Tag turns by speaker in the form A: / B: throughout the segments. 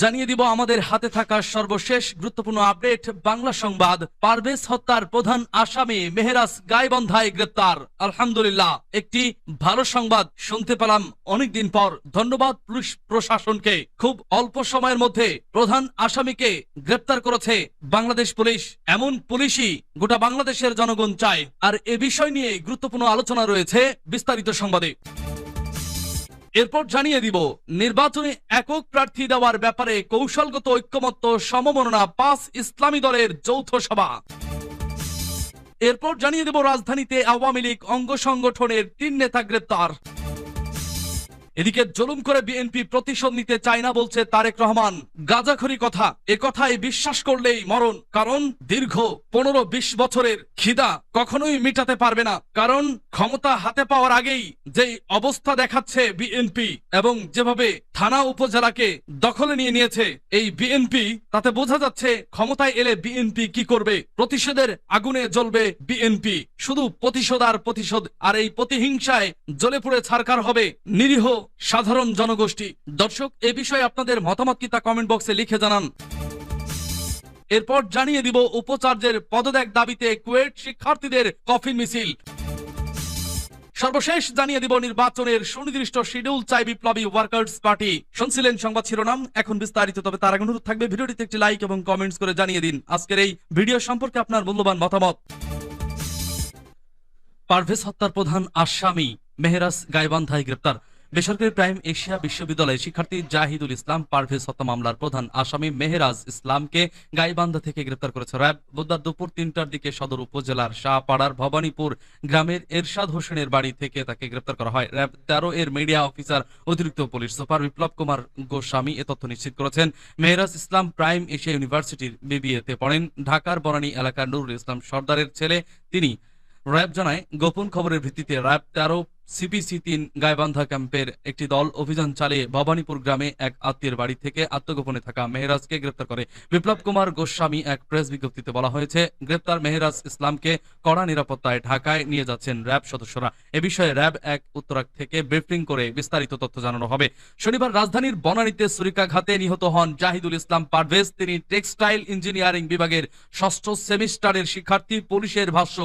A: জানিয়ে দিব আমাদের হাতে থাকা সর্বশেষ গুরুত্বপূর্ণ আপডেট। বাংলা সংবাদ, পারভেজ হত্যার প্রধান আসামি মেহরাজ গাইবন্ধায় গ্রেপ্তার। আলহামদুলিল্লাহ, একটি ভালো সংবাদ শুনতে পেলাম অনেকদিন পর। ধন্যবাদ পুলিশ প্রশাসনকে। খুব অল্প সময়ের মধ্যে প্রধান আসামিকে গ্রেপ্তার করেছে বাংলাদেশ পুলিশ। এমন পুলিশই গোটা বাংলাদেশের জনগণ চায়। আর এ বিষয় নিয়ে গুরুত্বপূর্ণ আলোচনা রয়েছে বিস্তারিত সংবাদে। এরপর জানিয়ে দিব, নির্বাচনে একক প্রার্থী দেওয়ার ব্যাপারে কৌশলগত ঐক্যমত্য, সমমননা পাঁচ ইসলামী দলের যৌথ সভা। এরপর জানিয়ে দেব, রাজধানীতে আওয়ামী লীগ অঙ্গ সংগঠনের তিন নেতা গ্রেপ্তার। এদিকে জুলুম করে বিএনপি প্রতিশোধ নিতে চায় না বলছে তারেক রহমান। গাজাখড়ি কথা, এ কথায় বিশ্বাস করলেই মরণ। কারণ দীর্ঘ পনেরো বিশ বছরের খিদা কখনোই মিটাতে পারবে না। কারণ ক্ষমতা হাতে পাওয়ার আগেই যেই অবস্থা দেখাচ্ছে বিএনপি এবং যেভাবে থানা উপজেলাকে দখলে নিয়ে নিয়েছে এই বিএনপি, তাতে বোঝা যাচ্ছে ক্ষমতায় এলে বিএনপি কি করবে। প্রতিশোধের আগুনে জ্বলবে বিএনপি। শুধু প্রতিশোধ আর প্রতিশোধ, আর এই প্রতিহিংসায় জ্বলে পুড়ে ছারকার হবে নিরীহ সাধারণ জনগোষ্ঠী। দর্শক, এ বিষয়ে আপনাদের মতামত কি তা কমেন্ট বক্সে লিখে জানান। এরপর জানিয়ে দিব উপাচার্যের পদত্যাগ দাবিতে কুয়েট শিক্ষার্থীদের কফিন মিছিল। সর্বশেষ জানিয়ে দিব নির্বাচনের সুনির্দিষ্ট শিডিউল চাই বিপ্লবী ওয়ার্কার্স পার্টি। শুনছিলেন সংবাদ শিরোনাম, এখন বিস্তারিত, তবে তার আগে অনুরোধ থাকবে ভিডিওটিতে একটি লাইক এবং কমেন্টস করে জানিয়ে দিন। আজকের এই ভিডিও সম্পর্কে আপনার মূল্যবান মতামত। পারভেজ হত্যার প্রধান আসামি মেহরাজ গাইবান্ধায় গ্রেপ্তার। বেসরকারি প্রাইম এশিয়া বিশ্ববিদ্যালয়ের শিক্ষার্থী জাহিদুল ইসলাম পারভেজ হত্যা মামলার প্রধান আসামি মেহরাজ ইসলামকে গাইবান্ধা থেকে গ্রেপ্তার করেছে র্যাব। বুধবার দুপুর তিনটার দিকে সদর উপজেলার শাহপাড়ার ভবানীপুর গ্রামের এরশাদ হোসেনের বাড়ি থেকে তাকে গ্রেপ্তার করা হয়। র্যাব তেরো এর মিডিয়া অফিসার, অতিরিক্ত পুলিশ সুপার বিপ্লব কুমার গোস্বামী এ তথ্য নিশ্চিত করেছেন। মেহরাজ ইসলাম প্রাইম এশিয়া ইউনিভার্সিটির বিবিএ তে পড়েন। ঢাকার বনানী এলাকার নুরুল ইসলাম সর্দারের ছেলে। তিনি র্যাব জানায়, গোপন খবরের ভিত্তিতে র্যাব তেরো সিপিসি তিন গাইবান্ধা ক্যাম্পের একটি দল অভিযান চালিয়ে ভবানীপুর গ্রামে এক আত্মীয়ের বাড়ি থেকে আত্মগোপনে থাকা মেহরাজকে গ্রেপ্তার করে। বিপ্লব কুমার গোস্বামী এক প্রেস বিজ্ঞপ্তিতে বলা হয়েছে, গ্রেপ্তার মেহরাজ ইসলামকে কড়া নিরাপত্তায় ঢাকায় নিয়ে যাচ্ছেন র্যাব সদস্যরা। এ বিষয়ে র্যাব এক উত্তরাক থেকে ব্রিফিং করে বিস্তারিত তথ্য জানানো হবে। শনিবার রাজধানীর বনানীতে সুরিকাঘাতে নিহত হন জাহিদুল ইসলাম পারভেজ। তিনি টেক্সটাইল ইঞ্জিনিয়ারিং বিভাগের ষষ্ঠ সেমিস্টারের শিক্ষার্থী, পুলিশের ভাষ্য,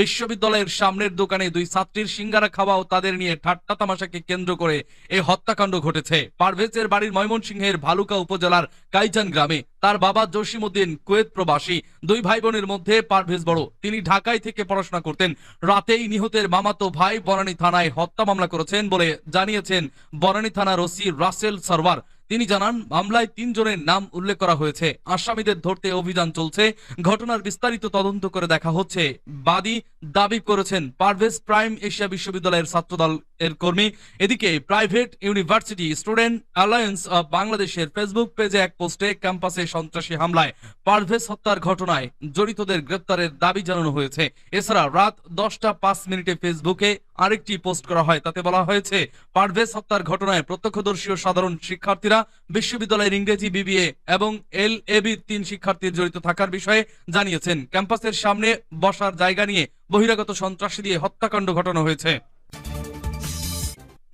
A: বিশ্ববিদ্যালয়ের সামনের দোকানে দুই ছাত্রীর সিঙ্গারা খাওয়া তাদের নিয়ে ঠাট্টা তামাশাকে কেন্দ্র করে এই হত্যাকাণ্ড ঘটেছে। পারভেজের বাড়ির ময়মনসিংহের ভালুকা উপজেলার কাইজান গ্রামে তার বাবা জসিম উদ্দিন কুয়েত প্রবাসী, দুই ভাই বোনের মধ্যে পারভেজ বড়। তিনি ঢাকায় থেকে পড়াশোনা করতেন। রাতেই নিহতের মামাতো ভাই বনানী থানায় হত্যা মামলা করেছেন বলে জানিয়েছেন বনানী থানার ওসি রাসেল সারওয়ার। তিনি জানান, মামলায় তিনজনের নাম উল্লেখ করা হয়েছে। আসামিদের ধরতে অভিযান চলছে। ঘটনার বিস্তারিত তদন্ত করে দেখা হচ্ছে। বাদী দাবি করেছেন পারভেজ প্রাইম এশিয়া বিশ্ববিদ্যালয়ের ছাত্রদল এর কর্মী। এদিকে private university student alliance of বাংলাদেশের ফেসবুক পেজে এক পোস্টে ক্যাম্পাসে সন্ত্রাসী হামলায় পারভেজ হত্যার ঘটনায় জড়িতদের গ্রেপ্তারের দাবি জানানো হয়েছে। এছাড়া রাত দশটা পাঁচ মিনিটে ফেসবুকে আরেকটি পোস্ট করা হয়, তাতে বলা হয়েছে, পারভেজ হত্যার ঘটনায় প্রত্যক্ষদর্শী ও সাধারণ শিক্ষার্থীরা বিশ্ববিদ্যালয়ের ইংরেজি বিবিএ এবং এল এবি তিন শিক্ষার্থী জড়িত থাকার বিষয়ে জানিয়েছেন। ক্যাম্পাসের সামনে বসার জায়গা নিয়ে বহিরাগত সন্ত্রাসী দিয়ে হত্যাকাণ্ড ঘটানো হয়েছে।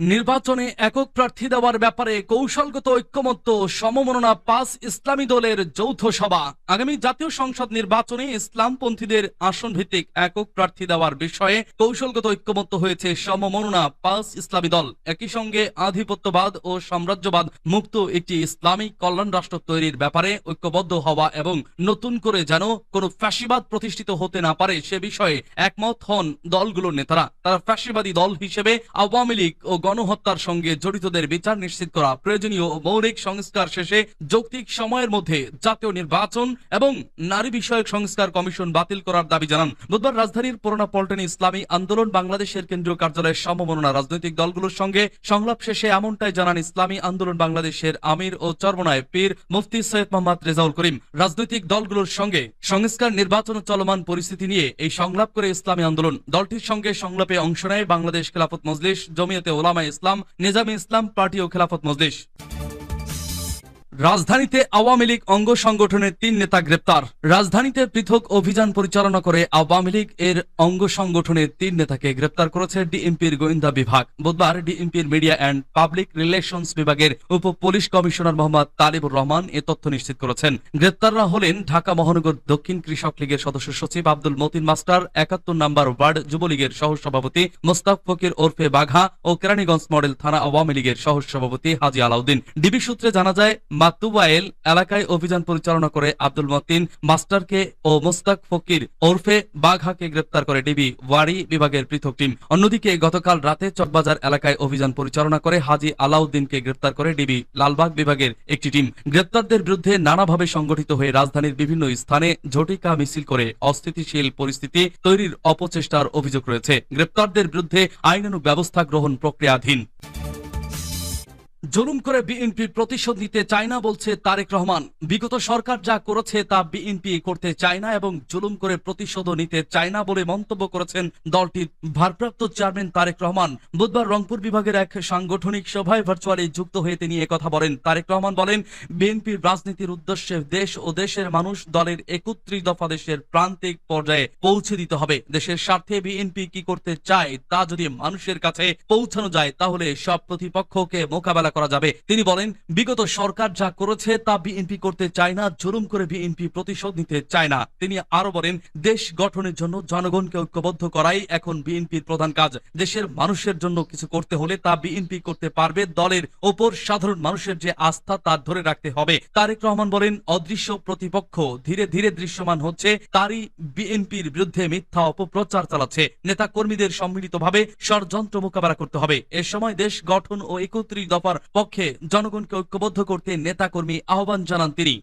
A: নির্বাচনে একক প্রার্থী দেওয়ার ব্যাপারে কৌশলগত ঐক্যমত্য, সমমননা পাঁচ ইসলামী দলের যৌথ সভা। আগামী জাতীয় সংসদ নির্বাচনে ইসলামপন্থীদের আসন ভিত্তিক একক প্রার্থী দেওয়ার বিষয়ে কৌশলগত ঐক্যমত্য হয়েছে সমমননা পাঁচ ইসলামী দল। একই সঙ্গে আধিপত্যবাদ ও সাম্রাজ্যবাদ মুক্ত একটি ইসলামিক কল্যাণ রাষ্ট্র তৈরির ব্যাপারে ঐক্যবদ্ধ হওয়া এবং নতুন করে যেন কোনো ফ্যাসিবাদ প্রতিষ্ঠিত হতে না পারে সে বিষয়ে একমত হন দলগুলোর নেতারা। তারা ফ্যাসিবাদী দল হিসেবে আওয়ামী লীগ ও গণহত্যার সঙ্গে জড়িতদের বিচার নিশ্চিত করা প্রয়োজনীয় মৌলিক সংস্কার শেষে যৌক্তিক সময়ের মধ্যে জাতীয় নির্বাচন এবং নারী বিষয়ক সংস্কার কমিশন বাতিল করার দাবি জানান। বুধবার রাজধানীর পুরোনা পল্টনে ইসলামী আন্দোলন বাংলাদেশের কেন্দ্রীয় কার্যালয়ের সমমননা রাজনৈতিক দলগুলোর সঙ্গে সংলাপ শেষে এমনটাই জানান ইসলামী আন্দোলন বাংলাদেশের আমির ও চরমনায় পীর মুফতি সৈয়দ মোহাম্মদ রেজাউল করিম। রাজনৈতিক দলগুলোর সঙ্গে সংস্কার, নির্বাচন চলমান পরিস্থিতি নিয়ে এই সংলাপ করে ইসলামী আন্দোলন। দলটির সঙ্গে সংলাপে অংশ নেয় বাংলাদেশ খেলাফত মজলিস, জমিয়তে ওলামা ইসলাম নিজামী ইসলাম পার্টি ও খেলাফত মজলিস। রাজধানীতে আওয়ামী লীগ অঙ্গ সংগঠনের তিন নেতা গ্রেপ্তার। রাজধানীতে পৃথক অভিযান পরিচালনা করে আওয়ামী লীগ এর অঙ্গ সংগঠনের তিন নেতাকে গ্রেপ্তার করেছে ডিএমপির গোয়েন্দা বিভাগ। বুধবার ডিএমপির মিডিয়া অ্যান্ড পাবলিক রিলেশনস বিভাগের উপ পুলিশ কমিশনার মোহাম্মদ তালিবুর রহমান এ তথ্য নিশ্চিত করেছেন। গ্রেপ্তাররা হলেন ঢাকা মহানগর দক্ষিণ কৃষক লীগের সদস্য সচিব আব্দুল মতিন মাস্টার, একাত্তর নম্বর ওয়ার্ড যুবলীগের সহ সভাপতি মোস্তাক ফকির ওরফে বাঘা ও কেরানীগঞ্জ মডেল থানা আওয়ামী লীগের সহ সভাপতি হাজি আলাউদ্দিন। ডিবি সূত্রে জানা যায় মাতুবাইল এলাকায় অভিযান পরিচালনা করে আব্দুল মতিন, মাস্টারকে ও মোস্তাক ফকির ওরফে বাঘাকে গ্রেপ্তার করে ডিবি ওয়ারি বিভাগের পৃথক টিম। অন্যদিকে গতকাল রাতে চকবাজার এলাকায় অভিযান পরিচালনা করে হাজি আলাউদ্দিনকে গ্রেপ্তার করে ডিবি লালবাগ বিভাগের একটি টিম। গ্রেপ্তারদের বিরুদ্ধে নানাভাবে সংগঠিত হয়ে রাজধানীর বিভিন্ন স্থানে ঝটিকা মিছিল করে অস্থিতিশীল পরিস্থিতি তৈরির অপচেষ্টার অভিযোগ রয়েছে। গ্রেপ্তারদের বিরুদ্ধে আইনানুগ ব্যবস্থা গ্রহণ প্রক্রিয়াধীন। জুলুম করে বিএনপি প্রতিশোধ নিতে চায় না বলছে তারেক রহমান। বিগত সরকার যা করেছে তা বিএনপি করতে চায় না এবং জুলুম করে প্রতিশোধও নিতে চায় না বলে মন্তব্য করেছেন দলটির ভারপ্রাপ্ত চেয়ারম্যান তারেক রহমান। বুধবার রংপুর বিভাগের এক সাংগঠনিক সভায় ভার্চুয়ালি যুক্ত হয়ে তিনি একথা বলেন। তারেক রহমান বলেন, বিএনপির রাজনীতির উদ্দেশ্যে দেশ ও দেশের মানুষ দলের একত্রিশ দফা দেশের প্রান্তিক পর্যায়ে পৌঁছে দিতে হবে। দেশের স্বার্থে বিএনপি কি করতে চায় তা যদি মানুষের কাছে পৌঁছানো যায়, তাহলে সব প্রতিপক্ষকে মোকাবেলা করা যাবে। তিনি বলেন, বিগত সরকার যা করেছে তা বিএনপি করতে চায় না, জুলুম করে বিএনপি প্রতিশোধ নিতে চায় না। তিনি আরও বলেন, দেশ গঠনের জন্য জনগণকে ঐক্যবদ্ধ করাই এখন বিএনপির প্রধান কাজ। দেশের মানুষের জন্য কিছু করতে হলে তা বিএনপি করতে পারবে। দলের ওপর সাধারণ মানুষের যে আস্থা তা ধরে রাখতে হবে। তারেক রহমান বলেন, অদৃশ্য প্রতিপক্ষ ধীরে ধীরে দৃশ্যমান হচ্ছে, তারই বিএনপির বিরুদ্ধে মিথ্যা অপপ্রচার চালাচ্ছে। নেতা কর্মীদের সম্মিলিতভাবে ষড়যন্ত্র মোকাবেলা করতে হবে। এ সময় দেশ গঠন ও একত্রিশ দফার পক্ষে জনগণকে ঐক্যবদ্ধ করতে নেতাকর্মী আহ্বান জানান তিনি।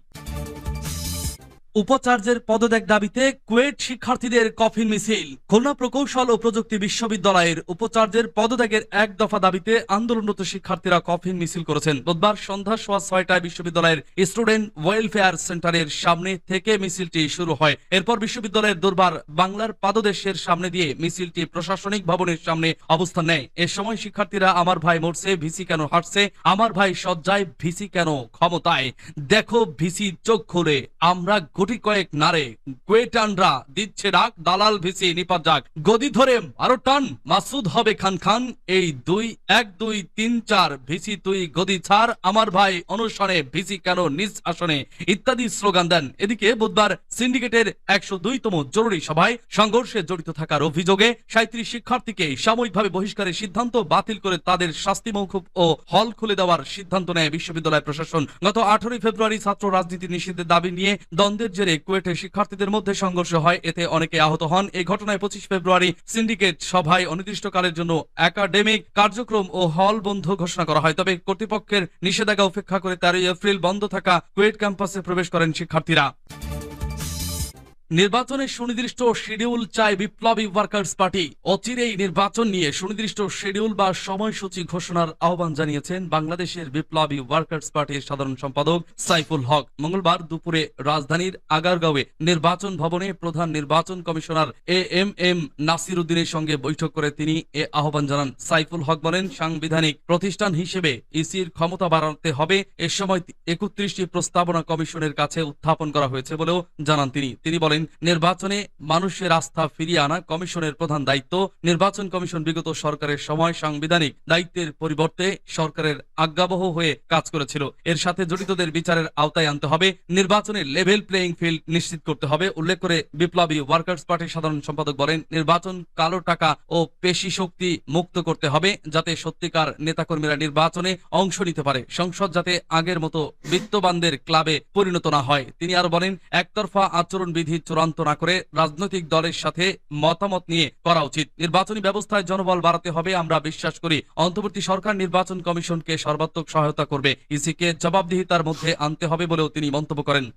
A: উপাচার্যের পদত্যাগ দাবিতে কুয়েট শিক্ষার্থীদের কফিন মিছিল। খুলনা প্রকৌশল ও প্রযুক্তি বিশ্ববিদ্যালয়ের উপাচার্যের পদত্যাগের এক দফা দাবিতে আন্দোলনরত শিক্ষার্থীরা কফিন মিছিল করেছেন। বুধবার সন্ধ্যা সোয়া ছয়টায় বিশ্ববিদ্যালয়ের স্টুডেন্ট ওয়েলফেয়ার সেন্টারের সামনে থেকে মিছিলটি শুরু হয়। এরপর বিশ্ববিদ্যালয়ের দরবার বাংলার পাদদেশের সামনে দিয়ে মিছিলটি প্রশাসনিক ভবনের সামনে অবস্থান নেয়। এ সময় শিক্ষার্থীরা, আমার ভাই মরছে, ভিসি কেন হাঁটছে? আমার ভাই সজ্জায় ভিসি কেন ক্ষমতায়? দেখো ভিসি চোখ খুলে, আমরা গুটি কয়েক নারে কোয়েটানরা দিচ্ছে ডাক দালাল ভিসি নিপাত যাক গদি ধরে আরও টান, মাসুদ হবে খান খান, এই দুই, এক, দুই, তিন, চার, ভিসি তুই, গদি ছাড়, আমার ভাই অনুসরণে, ভিসি কেন নিজ আসনে, ইত্যাদি স্লোগান দেন। এদিকে বুধবার সিন্ডিকেটের একশো দুইতম জরুরি সভায় সংঘর্ষে জড়িত থাকার অভিযোগে সাঁত্রিশ শিক্ষার্থীকে সাময়িকভাবে বহিষ্কারের সিদ্ধান্ত বাতিল করে তাদের শাস্তি মৌকুব ও হল খুলে দেওয়ার সিদ্ধান্ত নেয় বিশ্ববিদ্যালয় প্রশাসন। গত আঠারোই ফেব্রুয়ারি ছাত্র রাজনীতি নিষিদ্ধের দাবি নিয়ে দ্বন্দ্বের জেরে কুয়েটে শিক্ষার্থীদের মধ্যে সংঘর্ষ হয়, এতে অনেকে আহত হন। এই ঘটনায় পঁচিশ ফেব্রুয়ারি সিন্ডিকেট সভায় অনির্দিষ্টকালের জন্য একাডেমিক কার্যক্রম ও হল বন্ধ ঘোষণা করা হয়। তবে কর্তৃপক্ষের নিষেধাজ্ঞা উপেক্ষা করে তেরোই এপ্রিল বন্ধ থাকা কুয়েট ক্যাম্পাসে প্রবেশ করেন শিক্ষার্থীরা। নির্বাচনের সুনির্দিষ্ট শিডিউল চায় বিপ্লবী ওয়ার্কার্স পার্টি। অচিরেই নির্বাচন নিয়ে সুনির্দিষ্ট শিডিউল বা সময়সূচি ঘোষণার আহ্বান জানিয়েছেন বাংলাদেশের বিপ্লবী ওয়ার্কার্স পার্টির সাধারণ সম্পাদক সাইফুল হক। মঙ্গলবার দুপুরে রাজধানীর আগারগাঁওয়ে নির্বাচন ভবনে প্রধান নির্বাচন commissioner A M M Nasir উদ্দিনের সঙ্গে বৈঠক করে তিনি এ আহ্বান জানান। সাইফুল হক বলেন, সাংবিধানিক প্রতিষ্ঠান হিসেবে ইসির ক্ষমতা বাড়াতে হবে। এ সময় একত্রিশটি প্রস্তাবনা কমিশনের কাছে উত্থাপন করা হয়েছে বলেও জানান তিনি। তিনি বলেন নির্বাচনে মানুষের আস্থা ফিরিয়ে আনা কমিশনের প্রধান দায়িত্ব। নির্বাচন কমিশন বিগত সরকারের সময় সাংবিধানিক দায়িত্বের পরিবর্তে সরকারের আজ্ঞাবহ হয়ে কাজ করেছিল। এর সাথে জড়িতদের বিচারের আওতায় আনতে হবে। নির্বাচনে লেভেল প্লেইং ফিল্ড নিশ্চিত করতে হবে। উল্লেখ করে বিপ্লবী ওয়ার্কার্স পার্টির সাধারণ সম্পাদক বলেন, নির্বাচন কালো টাকা ও পেশি শক্তি মুক্ত করতে হবে যাতে সত্যিকার নেতাকর্মীরা নির্বাচনে অংশ নিতে পারে। সংসদ যাতে আগের মতো বিত্তবানদের ক্লাবে পরিণত না হয়। তিনি আরও বলেন, একতরফা আচরণ বিধি চূড়ান্ত না করে রাজনৈতিক দলের সাথে মতামত নিয়ে করা উচিত। নির্বাচনী ব্যবস্থায় জনবল বাড়াতে হবে, আমরা বিশ্বাস করি অন্তর্বর্তী সরকার নির্বাচন কমিশনকে সর্বাত্মক সহায়তা করবে। ইসিকে জবাবদিহিতার মধ্যে আনতে হবে বলেও তিনি মন্তব্য করেন।